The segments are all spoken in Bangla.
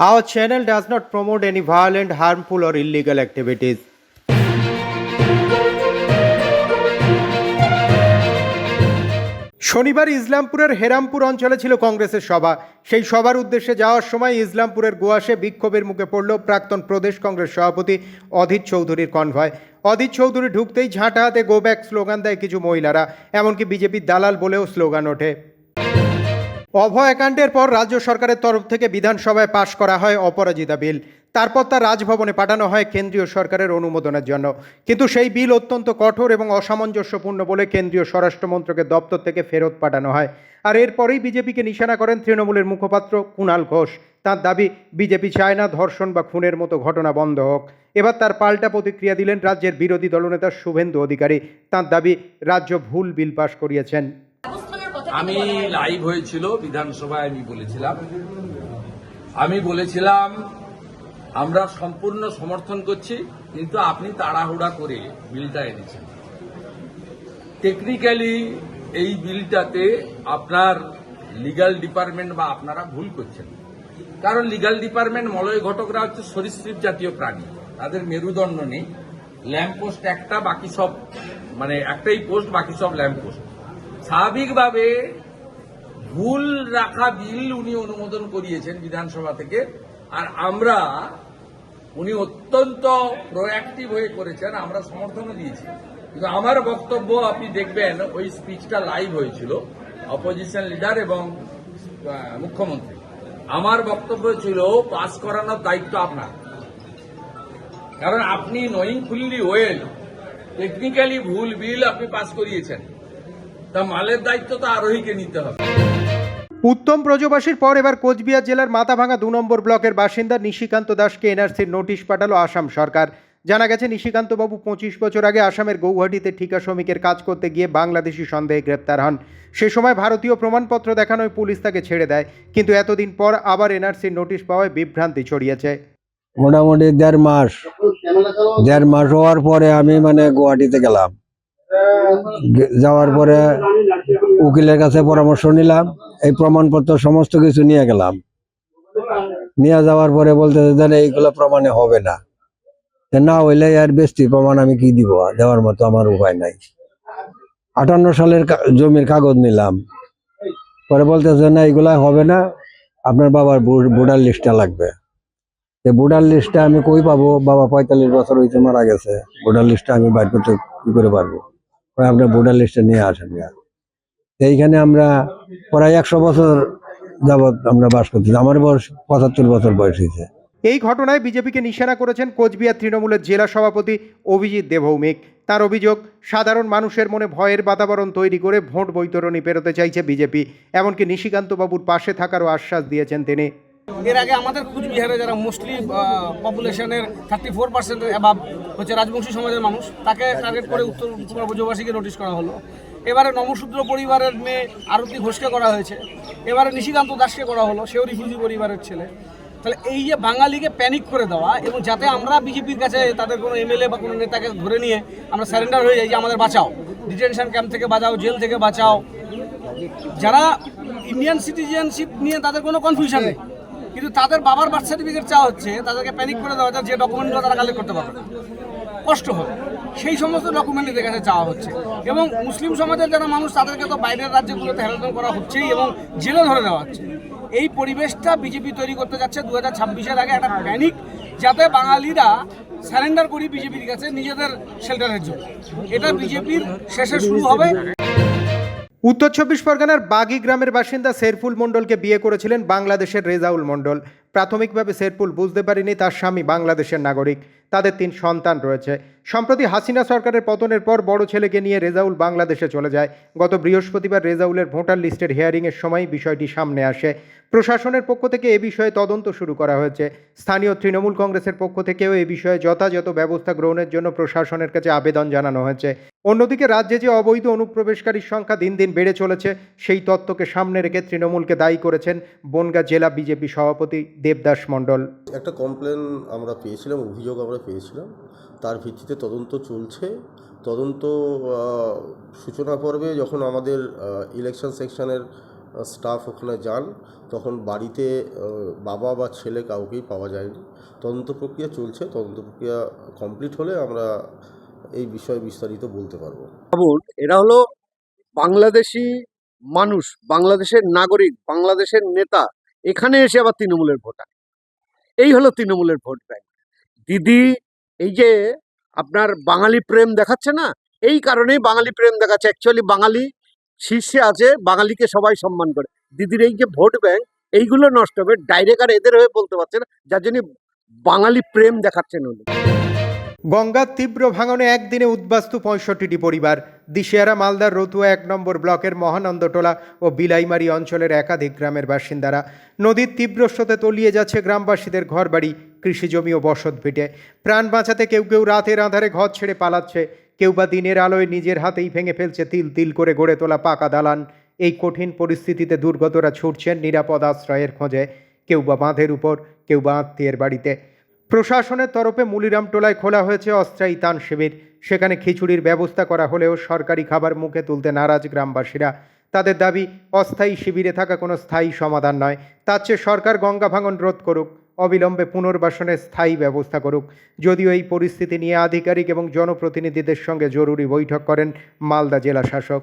Our channel does not promote any violent, harmful, or illegal activities. শনিবার ইসলামপুরের হেরামপুর অঞ্চলে ছিল কংগ্রেসের সভা। সেই সভার উদ্দেশ্যে যাওয়ার সময় ইসলামপুরের গোয়াসে বিক্ষোভের মুখে পড়ল প্রাক্তন প্রদেশ কংগ্রেস সভাপতি অধীর চৌধুরীর কনভয়। অধীর চৌধুরী ঢুকতেই ঝাঁটা হাতে গো ব্যাক স্লোগান দেয় কিছু মহিলারা এমনকি বিজেপির দালাল বলেও স্লোগান ওঠে। অভয়াকাণ্ডের পর রাজ্য সরকারের তরফ থেকে বিধানসভায় পাশ করা হয় অপরাজিতা বিল। তারপর তা রাজভবনে পাঠানো হয় কেন্দ্রীয় সরকারের অনুমোদনের জন্য। কিন্তু সেই বিল অত্যন্ত কঠোর এবং অসামঞ্জস্যপূর্ণ বলে কেন্দ্রীয় স্বরাষ্ট্রমন্ত্রকের দপ্তর থেকে ফেরত পাঠানো হয়। আর এরপরেই বিজেপিকে নিশানা করেন তৃণমূলের মুখপাত্র কুণাল ঘোষ। তার দাবি, বিজেপি চায় না ধর্ষণ বা খুনের মতো ঘটনা বন্ধ হোক। এবার তার পাল্টা প্রতিক্রিয়া দিলেন রাজ্যের বিরোধী দলনেতা শুভেন্দু অধিকারী। তার দাবি, রাজ্য ভুল বিল পাশ করিয়েছেন। আমি লাইভ হয়েছিল বিধানসভায় আমি বলেছিলাম। আমি বলেছিলাম আমরা সম্পূর্ণ সমর্থন করছি কিন্তু আপনি তাড়াহুড়া করে বিলটা এনেছেন। টেকনিক্যালি এই বিলটাতে আপনার লিগ্যাল ডিপার্টমেন্ট বা আপনারা ভুল করছেন। কারণ লিগ্যাল ডিপার্টমেন্ট মলয় ঘটকরা হচ্ছে সরীসৃপ জাতীয় প্রাণী। তাদের মেরুদণ্ড নেই। ল্যাম্পপোস্ট একটা বাকি সব মানে একটাই পোস্ট বাকি সব ল্যাম্পপোস্ট স্বাভাবিকভাবে ভুল রাখা বিল উনি অনুমোদন করিয়েছেন বিধানসভা থেকে, আর আমরা উনি অত্যন্ত প্রোঅ্যাক্টিভ হয়ে করেছেন, আমরা সমর্থনও দিয়েছি। কিন্তু আমার বক্তব্য আপনি দেখবেন, ওই স্পিচটা লাইভ হয়েছিল অপোজিশন লিডার এবং মুখ্যমন্ত্রী। আমার বক্তব্য ছিল পাস করানোর দায়িত্ব আপনার। কারণ আপনি নোয়িং ফুললি ওয়েল টেকনিক্যালি ভুল বিল আপনি পাস করিয়েছেন। তা মালের দায়িত্ব তো আরোহীকে নিতে হবে। উত্তম ব্রজবাসীর পর এবার কোচবিহার জেলার মাথাভাঙা দু নম্বর ব্লকের বাসিন্দা নিশিকান্ত দাসকে এনআরসির নোটিশ পাঠালো আসাম সরকার। জানা গেছে নিশিকান্তবাবু পঁচিশ বছর আগে আসামের গৌহাটিতে ঠিকা শ্রমিকের কাজ করতে গিয়ে বাংলাদেশি সন্দেহে গ্রেপ্তার হন। সে সময় ভারতীয় প্রমাণপত্র দেখানোয় পুলিশ তাকে ছেড়ে দেয় কিন্তু এতদিন পর আবার এনআরসির নোটিশ পাওয়ায় বিভ্রান্তি ছড়িয়েছে। মোটামুটি দেড় মাস দেড় মাস হওয়ার পরে আমি মানে গুয়াহাটিতে গেলাম। যাওয়ার পরে উকিলের কাছে পরামর্শ নিলাম, এই প্রমাণপত্র সমস্ত কিছু নিয়ে গেলাম। নিয়ে যাওয়ার পরে বলতে দেন এইগুলো প্রমাণে হবে না। না হইলে আর বেশি প্রমাণ আমি কি দিব? দেওয়ার মতো আমার উপায় নাই। আটান্ন সালের জমির কাগজ নিলাম। পরে বলতেছে, না এগুলা হবে না। আপনার বাবার ভোটার লিস্টটা লাগবে। যে, ভোটার লিস্টটা আমি কই পাবো? বাবা পঁয়তাল্লিশ বছর হয়েছে মারা গেছে। ভোটার লিস্টটা আমি বাইর করতে কি করে পারব? আপনার ভোটার লিস্টটা নিয়ে আসেন এইখানে আমরা প্রায় একশো বছর যাবৎ আমরা বাস করতেছি। আমার বয়স পঁচাত্তর বছর বয়স হয়েছে। এই ঘটনায় বিজেপিকে নিশানা করেছেন কোচবিহার তৃণমূলের জেলা সভাপতি অভিজিৎ দেবভৌমিক। তার অভিযোগ, সাধারণ মানুষের মনে ভয়ের বাতাবরণ তৈরি করে ভোট বৈতরণী পেরোতে চাইছে বিজেপি। এমনকি নিশিকান্তবাবুর পাশে থাকারও আশ্বাস দিয়েছেন তিনি। এর আগে আমাদের কুচবিহারে যারা মোস্টলি পপুলেশনের থার্টি ফোর পার্সেন্ট অ্যাবাভ হচ্ছে রাজবংশী সমাজের মানুষ, তাকে টার্গেট করে উত্তর ব্রজবাসীকে নোটিশ করা হলো। এবারে নমশূদ্র পরিবারের মেয়ে আরতি ঘোষকে করা হয়েছে। এবারে নিশিকান্ত দাসকে করা হলো, সেও রিফিউজি পরিবারের ছেলে। তাহলে এই যে বাঙালিকে প্যানিক করে দেওয়া এবং যাতে আমরা বিজেপির কাছে তাদের কোনো এমএলএ বা কোনো নেতাকে ধরে নিয়ে আমরা স্যারেন্ডার হয়ে যাই যে আমাদের বাঁচাও। ডিটেনশন ক্যাম্প থেকে বাঁচাও জেল থেকে বাঁচাও। যারা ইন্ডিয়ান সিটিজেনশিপ নিয়ে তাদের কোনো কনফিউশন নেই। কিন্তু তাদের বাবার বার্থ সার্টিফিকেট চাওয়া হচ্ছে, তাদেরকে প্যানিক করে দেওয়া যে ডকুমেন্টগুলো তারা কালেক্ট করতে পারবে কষ্ট হবে। সেই সমস্ত ডকুমেন্ট এদের কাছে চাওয়া হচ্ছে। এবং মুসলিম সমাজের যারা মানুষ, তাদেরকে তো বাইরের রাজ্যগুলোতে হ্যারাসমেন্ট করা হচ্ছেই এবং জেলে ধরে দেওয়া হচ্ছে। এই পরিবেশটা বিজেপি তৈরি করতে যাচ্ছে দু হাজার ছাব্বিশের আগে, একটা প্যানিক যাতে বাঙালিরা স্যারেন্ডার করি বিজেপির কাছে নিজেদের শেল্টারের জন্য। এটা বিজেপির শেষে শুরু হবে। উত্তর চব্বিশ পরগনার বাগি গ্রামের বাসিন্দা শেরফুল মণ্ডলকে বিয়ে করেছিলেন বাংলাদেশের রেজাউল মণ্ডল। প্রাথমিকভাবে শেরফুল বুঝতে পারেনি তার স্বামী বাংলাদেশের নাগরিক। তাদের তিন সন্তান রয়েছে। সম্প্রতি হাসিনা সরকারের পতনের পর বড় ছেলেকে নিয়ে রেজাউল বাংলাদেশে চলে যায়। গত বৃহস্পতিবার রেজাউলের ভোটার লিস্টের হিয়ারিংয়ের সময় বিষয়টি সামনে আসে। প্রশাসনের পক্ষ থেকে এ বিষয়ে তদন্ত শুরু করা হয়েছে। স্থানীয় তৃণমূল কংগ্রেসের পক্ষ থেকেও এ বিষয়ে যথাযথ ব্যবস্থা গ্রহণের জন্য প্রশাসনের কাছে আবেদন জানানো হয়েছে। অন্যদিকে রাজ্যে যে অবৈধ অনুপ্রবেশকারীর সংখ্যা দিন দিন বেড়ে চলেছে, সেই তত্ত্বকে সামনে রেখে তৃণমূলকে দায়ী করেছেন বনগাঁ জেলা বিজেপি সভাপতি দেবদাস মণ্ডল। একটা কমপ্লেন আমরা পেয়েছিলাম, অভিযোগ আমরা পেয়েছিলাম তার ভিত্তিতে তদন্ত চলছে। তদন্ত সূচনা পর্বে যখন আমাদের ইলেকশন সেকশনের স্টাফ ওখানে যান, তখন বাড়িতে বাবা বা ছেলে কাউকেই পাওয়া যায়নি। তদন্ত প্রক্রিয়া চলছে। তদন্ত প্রক্রিয়া কমপ্লিট হলে আমরা এই বিষয়ে বিস্তারিত বলতে পারব। এরা হলো বাংলাদেশি মানুষ, বাংলাদেশের নাগরিক, বাংলাদেশের নেতা। এখানে এসে আবার তৃণমূলের ভোটার। এই হলো তৃণমূলের ভোট ব্যাংক। দিদি, এই যে আপনার বাঙালি প্রেম দেখাচ্ছে না? এই কারণেই বাঙালি প্রেম দেখাচ্ছে। অ্যাকচুয়ালি বাঙালি শীর্ষে আছে, বাঙালিকে সবাই সম্মান করে। দিদির এই যে ভোট ব্যাংক, এইগুলো নষ্ট হবে। ডাইরেক্ট আর এদের হয়ে বলতে পারছে না। যার জন্য বাঙালি প্রেম দেখাচ্ছেন উনি। গঙ্গার তীব্র ভাঙনে একদিনে উদ্বাস্তু পঁয়ষট্টিটি পরিবার। দিশেহারা, মালদার রতুয়া এক নম্বর ব্লকের মহানন্দটোলা ও বিলাইমারি অঞ্চলের একাধিক গ্রামের বাসিন্দারা। নদীর তীব্র স্রোতে তলিয়ে যাচ্ছে গ্রামবাসীদের ঘরবাড়ি। কৃষিজমি ও বসত ভিটে। প্রাণ বাঁচাতে কেউ কেউ রাতের আধারে ঘর ছেড়ে পালাচ্ছে। কেউ বা দিনের আলোয় নিজের হাতেই ভেঙে ফেলছে তিল তিল করে গড়ে তোলা পাকা দালান। এই কঠিন পরিস্থিতিতে দুর্গতরা ছুটছেন নিরাপদ আশ্রয়ের খোঁজে। কেউ বা বাঁধের উপর, কেউ বা আত্মীয়ের বাড়িতে। প্রশাসনের তরফে মুলিরামটোলায় খোলা হয়েছে অস্থায়ী তান শিবির। সেখানে খিচুড়ির ব্যবস্থা করা হলেও সরকারি খাবার মুখে তুলতে নারাজ গ্রামবাসীরা। তাদের দাবি, অস্থায়ী শিবিরে থাকা কোনো স্থায়ী সমাধান নয়। তার চেয়ে সরকার গঙ্গা ভাঙন রোধ করুক। অবিলম্বে পুনর্বাসনের স্থায়ী ব্যবস্থা করুক। যদিও এই পরিস্থিতি নিয়ে আধিকারিক এবং জনপ্রতিনিধিদের সঙ্গে জরুরি বৈঠক করেন মালদা জেলা শাসক।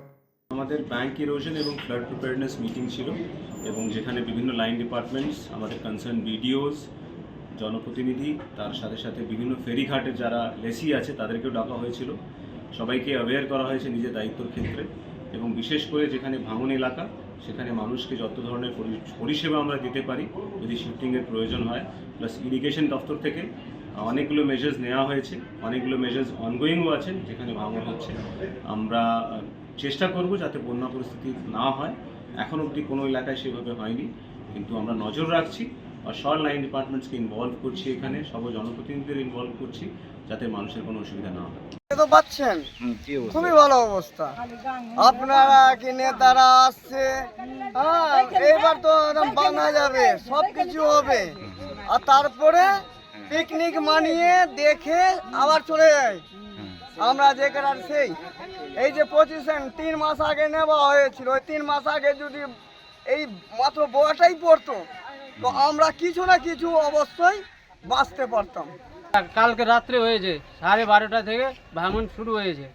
আমাদের ব্যাংক ইরোশন এবং ফ্লাড প্রিপেয়ারনেস মিটিং ছিল এবং যেখানে বিভিন্ন লাইন ডিপার্টমেন্টস আমাদের কনসার্ন বিডিওস জনপ্রতিনিধি, তার সাথে সাথে বিভিন্ন ফেরিঘাটের যারা লেসি আছে, তাদেরকেও ডাকা হয়েছিল। সবাইকে অ্যাওয়্যার করা হয়েছে নিজের দায়িত্বর ক্ষেত্রে এবং বিশেষ করে যেখানে ভাঙন এলাকা সেখানে মানুষকে যত ধরনের পরি- পরিষেবা আমরা দিতে পারি, যদি শিফটিংয়ের প্রয়োজন হয় প্লাস ইরিগেশন দপ্তর থেকে অনেকগুলো মেজার্স নেওয়া হয়েছে, অনেকগুলো মেজার্স অনগোয়িংও আছে, যেখানে ভাঙন হচ্ছে। আমরা চেষ্টা করব যাতে বন্যা পরিস্থিতি না হয়। এখন অবধি কোনো এলাকায় সেভাবে হয়নি, কিন্তু আমরা নজর রাখছি আর সব লাইন ডিপার্টমেন্টসকে ইনভলভ করছি এখানে সব জনপ্রতিনিধিদের ইনভলভ করছি, যাতে মানুষের কোনো অসুবিধা না হয়। তো পাচ্ছেন। খুবই ভালো অবস্থা। আপনারা কি নেতারা আসছে? হ্যাঁ এইবার তো বানা যাবে সব কিছু হবে। আর তারপরে পিকনিক মানিয়ে দেখে আবার চলে যায়। আমরা যে আর সেই। এই যে পজিশন তিন মাস আগে নেওয়া হয়েছিল। ওই তিন মাস আগে যদি এই মাত্র বয়াটাই পড়তো তো আমরা কিছু না কিছু অবশ্যই বাঁচতে পারতাম। কালকে রাত্রে হয়েছে সাড়ে বারোটা থেকে ভাঙন শুরু হয়েছে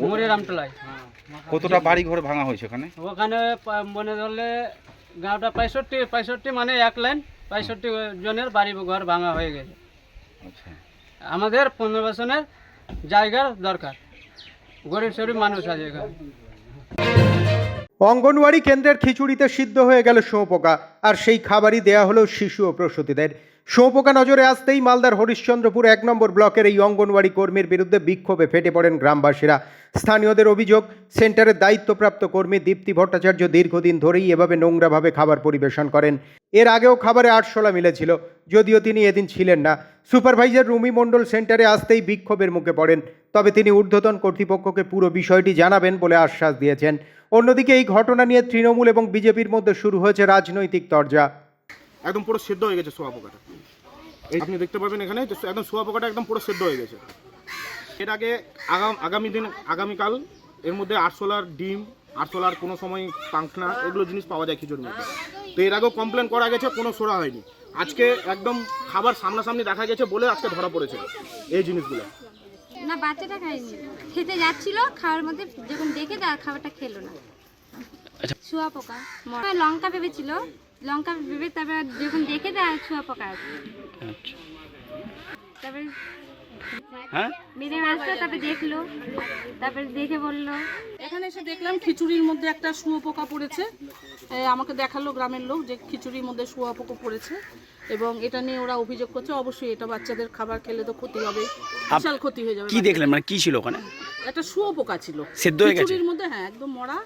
মোরে রামতলায় কতটা বাড়ি ঘর ভাঙা হয়েছে ওখানে? ওখানে মনে ধরলে গাঁওটা পঁয়ষট্টি পঁয়ষট্টি মানে এক লাইন পঁয়ষট্টি জনের বাড়ি ঘর ভাঙা হয়ে গেছে। আচ্ছা। আমাদের পুনর্বাসনের জায়গার দরকার। গরিব সরিব মানুষ আছে এখানে। অঙ্গনওয়াড়ি কেন্দ্রের খিচুড়িতে সিদ্ধ হয়ে গেল শুঁয়োপোকা আর সেই খাবারই দেয়া হলো শিশু ও প্রসূতিদের। শুঁয়োপোকা নজরে আসতেই মালদার হরিশ্চন্দ্রপুর এক নম্বর ব্লকের এই অঙ্গনওয়াড়ি কর্মীর বিরুদ্ধে বিক্ষোভে ফেটে পড়েন গ্রামবাসীরা। স্থানীয়দের অভিযোগ, সেন্টারের দায়িত্বপ্রাপ্ত কর্মী দীপ্তি ভট্টাচার্য দীর্ঘদিন ধরেই এভাবে নোংরাভাবে খাবার পরিবেশন করেন। এর আগেও খাবারে আটশোলা মিলেছিল, যদিও তিনি এদিন ছিলেন না। সুপারভাইজার রুমি মণ্ডল সেন্টারে আসতেই বিক্ষোভের মুখে পড়েন, তবে তিনি ঊর্ধ্বতন কর্তৃপক্ষকে পুরো বিষয়টি জানাবেন বলে আশ্বাস দিয়েছেন। অন্যদিকে এই ঘটনা নিয়ে তৃণমূল এবং বিজেপির মধ্যে শুরু হয়েছে রাজনৈতিক তরজা। একদম পুরো সেদ্ধ হয়ে গেছে সোয়া পোকাটা। এই আপনি দেখতে পাবেন এখানে যে একদম সোয়া পোকাটা একদম পুরো সেদ্ধ হয়ে গেছে। এর আগে আগাম আগামী দিন আগামীকাল এর মধ্যে আরশোলার ডিম আরশোলার কোনো সময় পাংখনা এগুলো জিনিস পাওয়া যায় খিচুড়ির মধ্যে। তো এর আগেও কমপ্লেন করা গেছে কোনো সোরা হয়নি। আজকে একদম খাবার সামনাসামনি দেখা গেছে বলে আজকে ধরা পড়েছে এই জিনিসগুলো। না বাচ্চাটা খায়নি। খেতে যাচ্ছিল খাওয়ার মধ্যে যখন দেখে তার খাবারটা খেলো না। শুয়া পোকা লঙ্কা ভেবেছিল লঙ্কা ভেবে তারপর যখন দেখে দেয় শুয়া পোকা আছে তারপরে হ্যাঁ? মেরে আসলো তারপরে দেখল তারপরে দেখে বলল। এখানে এসে দেখলাম খিচুড়ির মধ্যে একটা শুয়োপোকা পড়েছে। আমাকে দেখাল গ্রামের লোক যে খিচুড়ির মধ্যে শুয়োপোকা পড়েছে এবং এটা নিয়ে ওরা অভিযোগ করছে অবশ্যই এটা বাচ্চাদের খাবার খেলে তো ক্ষতি হবে বিশাল ক্ষতি হয়ে যাবে কি দেখলেন? মানে কি ছিল ওখানে? একটা শুয়োপোকা ছিল। সেদ্ধ হয়ে গেছে? খিচুড়ির মধ্যে হ্যাঁ একদম মরা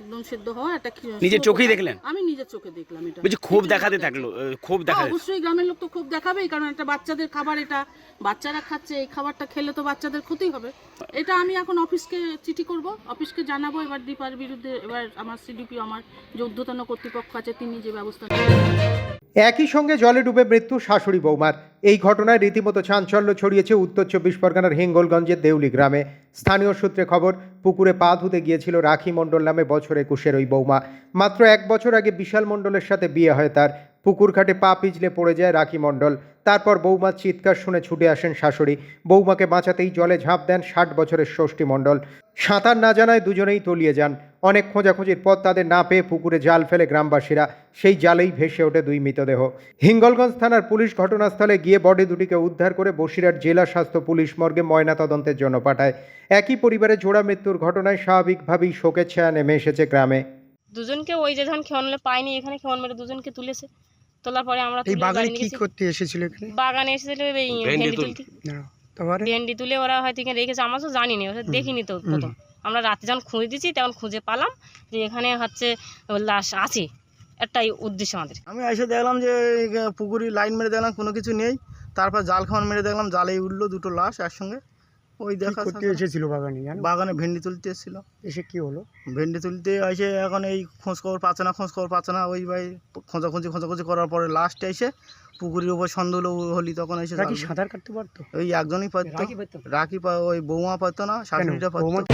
একদম সেদ্ধ হওয়া একটা নিজের। চোখেই দেখলেন? আমি নিজের চোখে দেখলাম এটা বলছি ক্ষোভ দেখাতে থাকল ক্ষোভ দেখা হ্যাঁ, অবশ্যই গ্রামের লোক তো খুব দেখাবেই কারণ এটা বাচ্চাদের খাবার এটা বাচ্চারা খাচ্ছে এই খাবারটা খেলে তো বাচ্চাদের ক্ষতি হবে এটা আমি এখন অফিসকে চিঠি করব অফিসকে জানাব এবার দীপার বিরুদ্ধে এবার আমার সিডিপি আমার যে ঊর্ধ্বতন কর্তৃপক্ষ আছে তিনি যে ব্যবস্থা। একই সঙ্গে জলে ডুবে মৃত্যু শাশুড়ি বৌমার। এই ঘটনায় রীতিমতো চাঞ্চল্য ছড়িয়েছে উত্তর চব্বিশ পরগনার হিঙ্গলগঞ্জের দেউলি গ্রামে। স্থানীয় সূত্রে খবর, পুকুরে পা ধুতে গিয়েছিল রাখি মণ্ডল নামে বছর একুশের ওই বৌমা। মাত্র এক বছর আগে বিশাল মণ্ডলের সাথে বিয়ে হয় তার। পুকুর ঘাটে পা পিছলে পড়ে যায় রাখি মণ্ডল। তারপর বৌমার চিৎকার শুনে ছুটে আসেন শাশুড়ি। বৌমাকে বাঁচাতেই জলে ঝাঁপ দেন ষাট বছরের ষষ্ঠী মণ্ডল। সাঁতার না জানায় দুজনেই তলিয়ে যান। অনেক খোঁজাখুঁজির পর তাদের না পেয়ে পুকুরে জাল ফেলে গ্রামবাসীরা। সেই জালেই ভেসে ওঠে দুই মৃতদেহ। হিঙ্গলগঞ্জ থানার পুলিশ ঘটনাস্থলে গিয়ে বডি দুটিকে উদ্ধার করে বসিরহাট জেলা স্বাস্থ্য পুলিশ মর্গে ময়নাতদন্তের জন্য পাঠায়। একই পরিবারে জোড়া মৃত্যুর ঘটনায় স্বাভাবিকভাবেই শোকের ছায়া নেমে এসেছে গ্রামে। দুজনকে ওই যে যখন খেওয়ান মেরে পাইনি এখানে খেওয়ান মেরে দুজনকে তুলেছে। তোলার পরে আমরা এই বাগানে কি করতে এসেছিল এখানে? বাগানে এসেছিল এই ভেন্ডি তুলতে। তারপরে? ভেন্ডি তুলে ওরা হয়তো এখানে রেখেছে আমরা তো জানি না ওরা দেখিনি তো প্রথম। আমরা রাতে যখন খুঁজে দিচ্ছি তখন খুঁজে পালাম যে এখানে হচ্ছে লাশ আছে। একটাই উদ্দেশ্য আমাদের। আমি এসে দেখলাম যে পুকুরি লাইন মেরে দেখলাম কোনো কিছু নেই। তারপর জাল খাওয়ান মেরে দেখলাম জালেই উঠল দুটো লাশ একসঙ্গে। ওই দেখা এসেছিল বাগানে বাগানে ভেন্ডি তুলতে এসেছিল। এসে কি হলো? ভেন্ডি তুলতে এসে এখন এই খোঁজ খবর পাচ্ছে না খোঁজ খবর পাচ্ছে না। ওই ভাই খোঁজাখুঁজি খোঁজাখুঁজি করার পরে লাস্টে এসে পুকুরের উপর সন্দেহ হলি তখন এসে সাঁতার কাটতে পারতো? ওই একজনই পারতো। রাখি পা- ওই বৌমা পারতো না শাশুড়িটা পারতো।